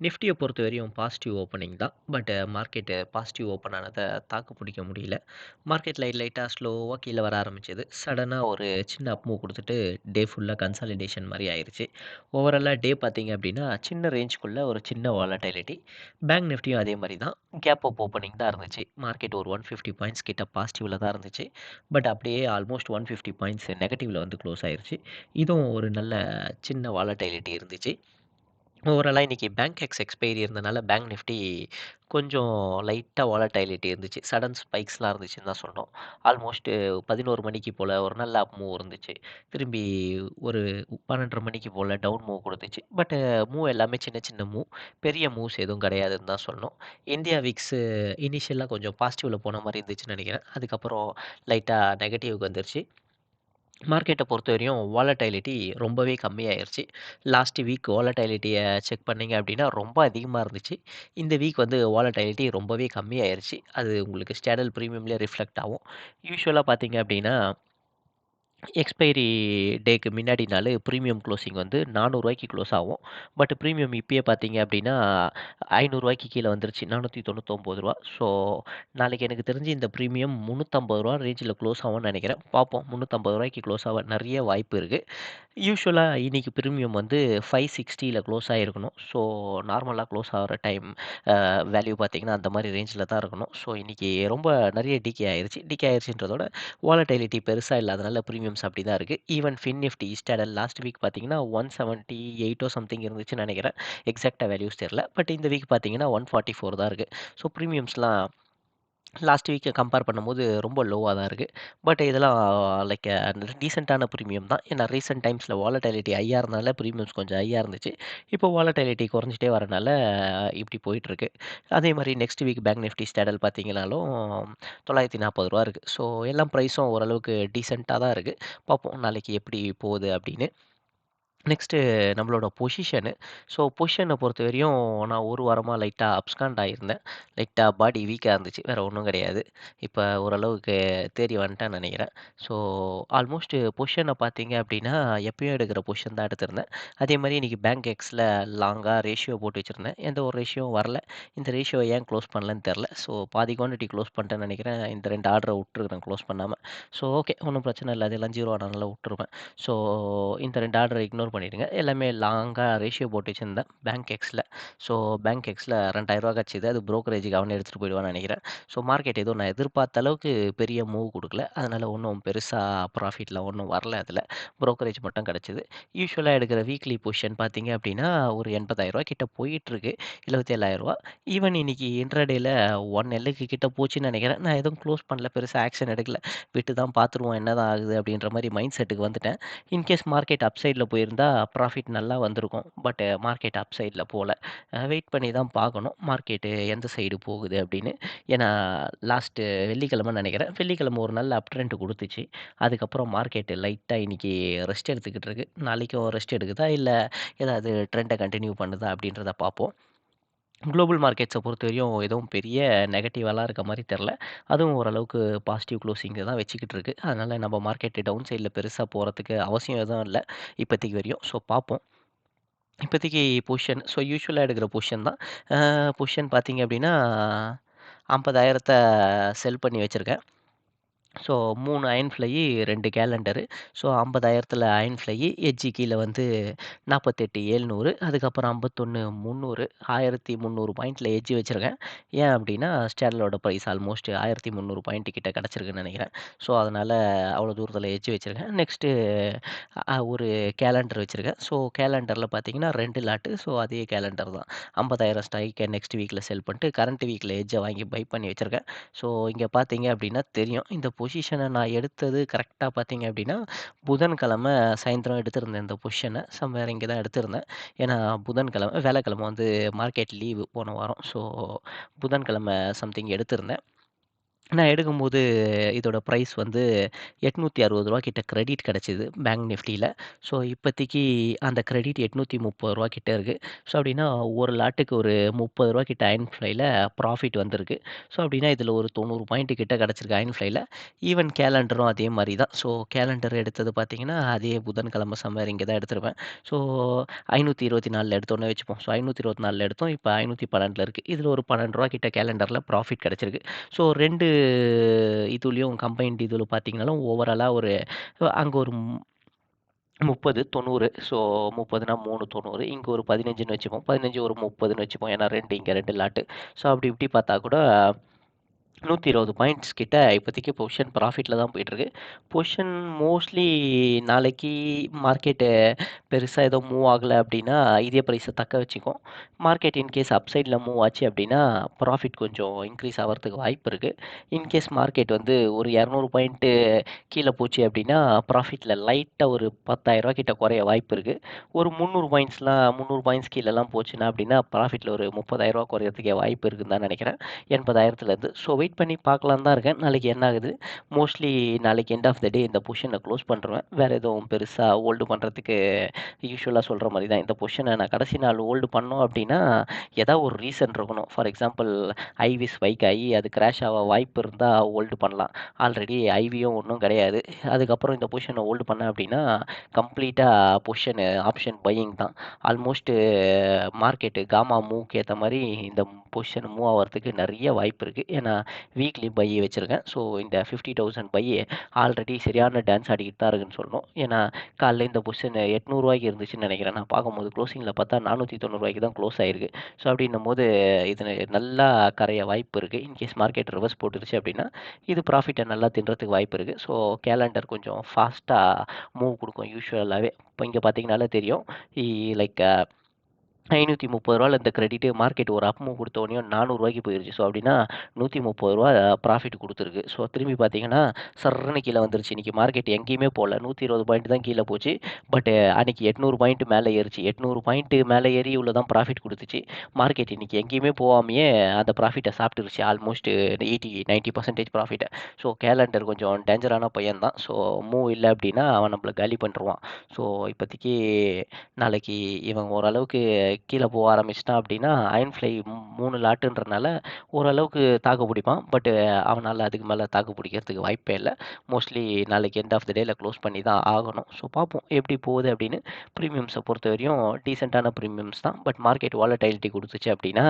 நெஃப்டியை பொறுத்த வரையும் positive opening தான். பட் மார்க்கெட்டு பாசிட்டிவ் ஓப்பன் ஆனதை தாக்கு பிடிக்க முடியல. மார்க்கெட் லைட் லைட்டாக ஸ்லோவாக கீழே வர ஆரம்பிச்சது. சடனாக ஒரு சின்ன அப் மூவ் கொடுத்துட்டு டே ஃபுல்லாக கன்சாலிடேஷன் மாதிரி ஆயிருச்சு. ஓவராலாக டே பார்த்தீங்க அப்படின்னா, சின்ன ரேஞ்சுக்குள்ளே ஒரு சின்ன வாலட்டிலிட்டி பேங்க் நிஃப்டியும் அதே மாதிரி தான். கேப் அப் ஓப்பனிங் தான் இருந்துச்சு. மார்க்கெட் ஒரு 150 பாயிண்ட்ஸ் கிட்ட பாசிட்டிவில் தான் இருந்துச்சு. பட் அப்படியே ஆல்மோஸ்ட் 150 பாயிண்ட்ஸ் நெகட்டிவில் வந்து க்ளோஸ் ஆயிடுச்சு இதுவும் ஒரு நல்ல சின்ன வாலட்டிலிட்டி இருந்துச்சு. ஓவராலா இன்னைக்கு பேங்க் எக்ஸ் எக்ஸ்பைரி இருந்தனால பேங்க் நிஃப்டி கொஞ்சம் லைட்டா வாலடைலிட்டி இருந்துச்சு. சடன் ஸ்பைக்ஸ்லாம் இருந்துச்சுன்னு தான் சொல்லணும். ஆல்மோஸ்ட் 11 மணிக்கு போல ஒரு நல்ல அப் மூவ் இருந்துச்சு. திரும்பி ஒரு 12:30 மணிக்கு போல டவுன் மூவ் குடுத்துச்சு. பட் மூவ் எல்லாமே சின்ன சின்ன மூவ். பெரிய மூவ்ஸ் எதுவும் கிடையாதுன்னு தான் சொல்லணும். இந்தியா விக்ஸ் இனிஷியலா கொஞ்சம் பாசிட்டிவ்ல போன மாரி இருந்துச்சுன்னு நெனைக்கிறேன். அதுக்கப்புறம் லைட்டா நெகட்டிவ்க்கு வந்துருச்சு. மார்க்கெட்ட பொறுத்தவரையும் வாலடைலிட்டி ரொம்பவே கம்மியாயிருச்சு. லாஸ்ட் வீக் வாலடைலிட்டிய செக் பண்ணீங்க அப்படின்னா, ரொம்ப அதிகமா இருந்துச்சு. இந்த வீக் வந்து வாலடைலிட்டி ரொம்பவே கம்மியாயிருச்சு. அது உங்களுக்கு ஸ்டாண்டர்ட் பிரீமியம்லயே ரிஃப்ளெக்ட் ஆகும். யூசுவலா பார்த்தீங்க அப்படின்னா எக்ஸ்பைரி டேக்கு முன்னாடி நாள் ப்ரீமியம் குளோசிங் வந்து நானூறுரூவாய்க்கு க்ளோஸ் ஆகும். பட் ப்ரீமியம் இப்போயே பார்த்தீங்க அப்படின்னா, ரூ. 500க்கு கீழ வந்துருச்சு. ரூ. 499. ஸோ நாளைக்கு எனக்கு தெரிஞ்சு இந்த ப்ரீமியம் முந்நூற்றம்பது ரூபா ரேஞ்சில் க்ளோஸ் ஆகும்னு நினைக்கிறேன் பார்ப்போம். முந்நூற்றம்பது ரூபாய்க்கு க்ளோஸ் ஆக நிறைய வாய்ப்பு இருக்குது யூஸ்வலாக இன்னைக்கு ப்ரீமியம் வந்து 560ல க்ளோஸ் ஆகிருக்கணும் ஸோ நார்மலாக க்ளோஸ் ஆகிற டைம் வேல்யூ பார்த்தீங்கன்னா, அந்த மாதிரி ரேஞ்சில் தான் இருக்கணும். ஸோ இன்றைக்கி ரொம்ப நிறைய டிகே ஆயிடுச்சு டிகே ஆயிடுச்சுன்றதோட வாலடைலிட்டி பெருசாக இல்லாதனால பிரீமியம்ஸ் அப்படி தான் இருக்குது even fin Nifty standard last week பார்த்தீங்கன்னா, 178 சம்திங் இருந்துச்சுன்னு நினைக்கிறேன். எக்ஸாக்டாக வேல்யூஸ் தெரியல. பட் இந்த வீக் பார்த்தீங்கன்னா, 144 தான் இருக்குது ஸோ ப்ரீமியம்ஸ்லாம் லாஸ்ட் வீக் கம்பேர் பண்ணும்போது ரொம்ப லோவா தான் இருக்கு. பட் இதெல்லாம் லைக் அ டீசென்ட்டான பிரீமியம் தான். ஏன்னா ரீசென்ட் டைம்ஸ்ல வாலடைலிட்டி ஹையா இருந்தனால பிரீமியம்ஸ் கொஞ்சம் ஹையா இருந்துச்சு. இப்போ வாலடைலிட்டி குறைஞ்சுட்டே வரனால இப்படி போயிட்டுருக்கு. அதே மாரி next week bank Nifty standard பார்த்தீங்கனாலும் ரூ. 940 இருக்கு. ஸோ எல்லா பிரைஸும் ஓரளவுக்கு டீசென்ட்டா தான் இருக்கு. பார்ப்போம் நாளைக்கு எப்படி போகுது அப்படின்னு. நெக்ஸ்ட்டு நம்மளோட பொசிஷனு. ஸோ பொஷினை பொறுத்த வரையும் நான் ஒரு வாரமாக லைட்டாக அப்ஸ்காண்ட் ஆகியிருந்தேன் லைட்டாக பாடி வீக்காக இருந்துச்சு. வேறு ஒன்றும் கிடையாது. இப்போ ஓரளவுக்கு தேறி வந்துட்டேன் நினைக்கிறேன் ஸோ ஆல்மோஸ்ட் பொசிஷனை பார்த்தீங்க அப்படின்னா, எப்பயும் எடுக்கிற பொசிஷன் தான் எடுத்திருந்தேன். அதே மாதிரி இன்னைக்கு பேங்க் எக்ஸில் லாங்காக ரேஷியோ போட்டு வச்சிருந்தேன். எந்த ஒரு ரேஷியோவும் வரல. இந்த ரேஷியோ ஏன் க்ளோஸ் பண்ணலன்னு தெரில ஸோ பாதி குவான்டிட்டி க்ளோஸ் பண்ணிட்டேன்னு நினைக்கிறேன் இந்த ரெண்டு ஆர்டரை விட்டுருக்குறேன் க்ளோஸ் பண்ணாமல் ஸோ ஓகே. ஒன்றும் பிரச்சனை இல்லை அதெல்லாம் 0 ஆனனால விட்டுருவேன். ஸோ இந்த ரெண்டு ஆர்டரை இக்னோர் பண்ணிடுங்க. எல்லாமே லாங்காக ரேஷியோ போட்டு வச்சுருந்தேன் பேங்க் எக்ஸில் ஸோ பேங்க் எக்ஸில் ரெண்டாயிரரூவா கிடச்சிது அது ப்ரோக்கரேஜுக்கு அவனே எடுத்துகிட்டு போயிடுவான்னு நினைக்கிறேன் ஸோ மார்க்கெட் எதுவும் நான் எதிர்பார்த்த அளவுக்கு பெரிய மூவ் கொடுக்கல அதனால் ஒன்றும் பெருசாக ப்ராஃபிட்டில் ஒன்றும் வரல அதில் ப்ரோக்கரேஜ் மட்டும் கிடச்சிது யூஸ்வலாக எடுக்கிற வீக்லி பொசிஷன் பார்த்தீங்க அப்படின்னா, ஒரு எண்பதாயிரரூவா கிட்டே போயிட்டுருக்கு. ரூ. 77,000 ஈவன் இன்னைக்கு இன்ட்ராடேல 1 எல்லுக்கு கிட்டே போச்சுன்னு நினைக்கிறேன் நான் எதுவும் க்ளோஸ் பண்ணல. பெருசாக ஆக்ஷன் எடுக்கல. விட்டு தான் பார்த்துருவோம் என்னதான் ஆகுது அப்படின்ற மாதிரி மைண்ட் செட்டுக்கு வந்துட்டேன். இன்கேஸ் மார்க்கெட் அப்சைடில் போயிருந்தால் போயிருந்தா ப்ராஃபிட் நல்லா வந்திருக்கும். பட் மார்க்கெட் அப் சைடில் போகல வெயிட் பண்ணி தான் பார்க்கணும். மார்க்கெட்டு எந்த சைடு போகுது அப்படின்னு. ஏன்னா லாஸ்ட்டு வெள்ளிக்கிழமை நினைக்கிறேன் வெள்ளிக்கிழமை ஒரு நல்ல அப் ட்ரெண்ட் கொடுத்துச்சு அதுக்கப்புறம் மார்க்கெட்டு லைட்டாக இன்றைக்கி ரெஸ்ட் எடுத்துக்கிட்டு இருக்கு. நாளைக்கும் ரெஸ்ட் எடுக்குதா? இல்லை ஏதாவது ட்ரெண்டை கண்டினியூ பண்ணுதா? அப்படின்றத பார்ப்போம். குளோபல் மார்க்கெட்ஸை பொறுத்தவரையும் எதுவும் பெரிய நெகட்டிவெல்லாம் இருக்க மாதிரி தெரில அதுவும் ஓரளவுக்கு பாசிட்டிவ் க்ளோசிங் தான் வச்சுக்கிட்டு இருக்கு. அதனால் நம்ம மார்க்கெட்டு டவுன் சைடில் பெருசாக போகிறதுக்கு அவசியம் எதுவும் இல்லை இப்போதைக்கு வரையும். ஸோ பார்ப்போம். இப்போதைக்கு பொசிஷன் ஸோ யூஸ்வலாக எடுக்கிற பொசிஷன் தான். பொசிஷன் பார்த்தீங்க அப்படின்னா, 50,000த்த செல் பண்ணி வச்சுருக்கேன் ஸோ மூணு அயர்ன் ஃப்ளை ரெண்டு கேலண்டரு. ஸோ 50,000த்துல அயர்ன் ஃப்ளை எஜ்ஜி கீழே வந்து 48,700 அதுக்கப்புறம் ஐம்பத்தொன்று முந்நூறு ஆயிரத்தி முந்நூறு பாயிண்டில் எஜ்ஜி வச்சுருக்கேன் ஏன் அப்படின்னா, ஸ்டேர்லோட ப்ரைஸ் ஆல்மோஸ்ட் 1300 பாயிண்ட் கிட்ட கிடச்சிருக்குன்னு நினைக்கிறேன் ஸோ அதனால் அவ்வளோ தூரத்தில் எஜ்ஜி வச்சிருக்கேன். நெக்ஸ்ட்டு ஒரு கேலண்டர் வச்சுருக்கேன் ஸோ கேலண்டரில் பார்த்தீங்கன்னா ரெண்டு லாட்டு. ஸோ அதே கேலண்டர் தான். 50,000 ஸ்ட்ரைக்க நெக்ஸ்ட் வீக்கில் செல் பண்ணிட்டு கரண்ட் வீக்கில் எஜ்ஜை வாங்கி பை பண்ணி வச்சுருக்கேன் ஸோ இங்கே பார்த்தீங்க அப்படின்னா தெரியும். இந்த பொசிஷனை நான் எடுத்தது கரெக்டாக பார்த்தீங்க அப்படின்னா, புதன்கிழமை சாயந்தரம் எடுத்திருந்தேன் இந்த பொசிஷன. சம்வேர் இங்கே தான் எடுத்திருந்தேன். ஏன்னா புதன்கிழமை வேலைக்கிழமை வந்து மார்க்கெட் லீவு போன வாரம். ஸோ புதன்கிழமை சம்திங் எடுத்திருந்தேன். நான் எடுக்கும்போது இதோட ப்ரைஸ் வந்து ரூ. 860 கிட்ட கிரெடிட் கிடைச்சது பேங்க் நிஃப்டில. ஸோ இப்போதைக்கு அந்த கிரெடிட் ரூ. 830 கிட்ட இருக்கு. ஸோ அப்படின்னா ஒரு லாட்டுக்கு ஒரு ரூ. 30 கிட்ட அயர்ன் ஃப்ளைல ப்ராஃபிட் வந்திருக்கு. ஸோ அப்படின்னா இதில ஒரு 90 பாயிண்ட் கிட்ட கிடைச்சிருக்கு அயர்ன் ஃப்ளைல. ஈவன் கேலண்டரும் அதே மாரி தான். ஸோ கேலண்டர் எடுத்தது பார்த்தீங்கன்னா, அதே புதன்கிழமை சம்வேர் இங்கே தான் எடுத்திருப்பேன். ஸோ 524ல எடுத்தோம்னே வச்சுப்போம். ஸோ 524ல எடுத்தோம். இப்ப 512ல இருக்கு. இதில ஒரு ரூ. 12 கிட்ட கேலண்டர்ல ப்ராஃபிட் கிடைச்சிருக்கு. ஸோ 2 இதுலேயும் கம்பைன்ட் இதில் பார்த்தீங்கனாலும் ஓவராலாக ஒரு அங்கே ஒரு முப்பது தொண்ணூறு. ஸோ முப்பதுனா மூணு தொண்ணூறு. இங்கே ஒரு பதினஞ்சுன்னு வச்சுப்போம். பதினஞ்சு ஒரு முப்பதுன்னு வச்சுப்போம். ஏன்னா ரெண்டு இங்கே ரெண்டு லாட்டு ஸோ அப்படி இப்படி பார்த்தா கூட 120 பாயிண்ட்ஸ் கிட்ட இப்போதைக்கு பொசிஷன் ப்ராஃபிட்டில் தான் போயிட்டுருக்கு. பொசிஷன் மோஸ்ட்லி நாளைக்கு மார்க்கெட்டு பெருசாக எதுவும் மூவ் ஆகலை அப்படின்னா, இதே ப்ரைஸை தக்க வச்சுக்கும். மார்க்கெட் இன்கேஸ் அப்சைடில் மூவ் ஆச்சு அப்படின்னா, ப்ராஃபிட் கொஞ்சம் இன்க்ரீஸ் ஆகிறதுக்கு வாய்ப்பு இருக்குது இன்கேஸ் மார்க்கெட் வந்து ஒரு 200 பாயிண்ட்டு கீழே போச்சு அப்படின்னா, ப்ராஃபிட்டில் லைட்டாக ஒரு பத்தாயிரரூவா கிட்ட குறைய வாய்ப்பு இருக்குது ஒரு 300 பாயிண்ட்ஸ்லாம் 300 பாயிண்ட்ஸ் கீழெல்லாம் போச்சுன்னா அப்படின்னா, ப்ராஃபிட்டில் ஒரு முப்பதாயிரரூவா குறையிறதுக்கே வாய்ப்பு இருக்குதுன்னு தான் நினைக்கிறேன் எண்பதாயிரத்துலேருந்து ஸோ வெயிட் பண்ணி பார்க்கலான்னு தான் இருக்கேன். நாளைக்கு என்ன ஆகுது? மோஸ்ட்லி நாளைக்கு எண்ட் ஆஃப் த டே இந்த பொஷனை க்ளோஸ் பண்ணுறேன் வேறு எதுவும் பெருசாக ஹோல்டு பண்ணுறதுக்கு யூஸ்வலாக சொல்கிற மாதிரி தான். இந்த பொஷனை நான் கடைசி நாள் ஹோல்டு பண்ணோம் அப்படின்னா, ஏதாவது ஒரு ரீசன் இருக்கணும். ஃபார் எக்ஸாம்பிள் ஐவி வைக் ஆகி அது கிராஷ் ஆக வாய்ப்பு இருந்தால் ஹோல்டு பண்ணலாம். ஆல்ரெடி ஐவியும் ஒன்றும் கிடையாது. அதுக்கப்புறம் இந்த பொஷனை ஹோல்டு பண்ணேன் அப்படின்னா, கம்ப்ளீட்டாக பொஷனு ஆப்ஷன் பையிங் தான். ஆல்மோஸ்ட்டு மார்க்கெட்டு காமா மூவ்க்கு ஏற்ற மாதிரி இந்த பொஷன் மூவ் ஆகிறதுக்கு நிறைய வாய்ப்பு இருக்குது ஏன்னா வீக்லி பையை வச்சுருக்கேன் ஸோ இந்த ஃபிஃப்டி தௌசண்ட் பையை ஆல்ரெடி சரியான டான்ஸ் ஆடிக்கிட்டு தான் இருக்குன்னு சொல்லணும். ஏன்னா காலைல இந்த பொசிஷன் எட்நூறுவாய்க்கு இருந்துச்சுன்னு நினைக்கிறேன் நான் பார்க்கும்போது க்ளோசிங்கில் பார்த்தா நானூற்றி தொண்ணூறுவாய்க்கு தான் க்ளோஸ் ஆயிருக்கு. ஸோ அப்படின்னும்போது இது நல்லா கரைய வாய்ப்பு இருக்குது இன்கேஸ் மார்க்கெட் ரிவர்ஸ் போட்டுருச்சு அப்படின்னா, இது ப்ராஃபிட்டை நல்லா தின்றதுக்கு வாய்ப்பு இருக்குது ஸோ கேலண்டர் கொஞ்சம் ஃபாஸ்ட்டாக மூவ் கொடுக்கும் யூஸ்வலாகவே இப்போ இங்கே பார்த்தீங்கனாலே தெரியும். E, லைக் ஐநூற்றி முப்பது 530ல இந்த கிரெடிட் மார்க்கெட் ஒரு அப்பமும் கொடுத்தோடனே நானூறுரூவாய்க்கு உடனேயும் ரூ. 400 போயிருச்சு. ஸோ அப்படின்னா நூற்றி முப்பது ரூபா ப்ராஃபிட் கொடுத்துருக்கு ஸோ திரும்பி பார்த்தீங்கன்னா, சர்ன்னு கீழே வந்துருச்சு. இன்றைக்கி மார்க்கெட் எங்கேயுமே போகல நூற்றி இருபது பாயிண்ட் தான் கீழே போச்சு. பட் அன்னைக்கு 800 பாயிண்ட் மேலே ஏறிச்சு எட்நூறு பாயிண்ட் மேலே ஏறி இவ்வளோ தான் ப்ராஃபிட் கொடுத்துச்சு மார்க்கெட் இன்றைக்கி எங்கேயுமே போகாமையே அந்த ப்ராஃபிட்டை சாப்பிட்டுருச்சு. ஆல்மோஸ்ட் எயிட்டி நைன்ட்டி பர்சன்டேஜ் ப்ராஃபிட்டை ஸோ கேலண்டர் கொஞ்சம் டேஞ்சரான பையன் தான். ஸோ மூவ் இல்லை அப்படின்னா, அவன் நம்மள காலி பண்ணிருவான். ஸோ இப்போதைக்கு நாளைக்கு இவன் ஓரளவுக்கு கீழே போக ஆரம்பிச்சிட்டான் அப்படின்னா, அயர்ன் ஃப்ளை மூணு லாட்டுன்றனால ஓரளவுக்கு தாக்கு பிடிப்பான். பட் அவனால் அதுக்கு மேலே தாக்கு பிடிக்கிறதுக்கு வாய்ப்பே இல்லை மோஸ்ட்லி நாளைக்கு எண்ட் ஆஃப் த டேல க்ளோஸ் பண்ணி தான் ஆகணும். ஸோ பார்ப்போம் எப்படி போகுது அப்படின்னு. ப்ரீமியம்ஸை பொறுத்த வரையும் டீசெண்டான ப்ரீமியம்ஸ் தான். பட் மார்க்கெட் வாலடைலிட்டி கொடுத்துச்சு அப்படின்னா,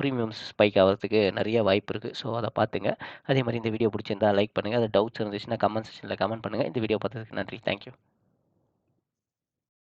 ப்ரீமியம்ஸ் ஸ்பைக் ஆகிறதுக்கு நிறைய வாய்ப்பு இருக்குது ஸோ அதை பார்த்துங்க. அதே மாதிரி இந்த வீடியோ பிடிச்சிருந்தா லைக் பண்ணுங்கள் அதை டவுட்ஸ் இருந்துச்சுன்னா கமெண்ட் செக்ஷனில் கமெண்ட் பண்ணுங்கள் இந்த வீடியோ பார்த்ததுக்கு நன்றி. Thank you.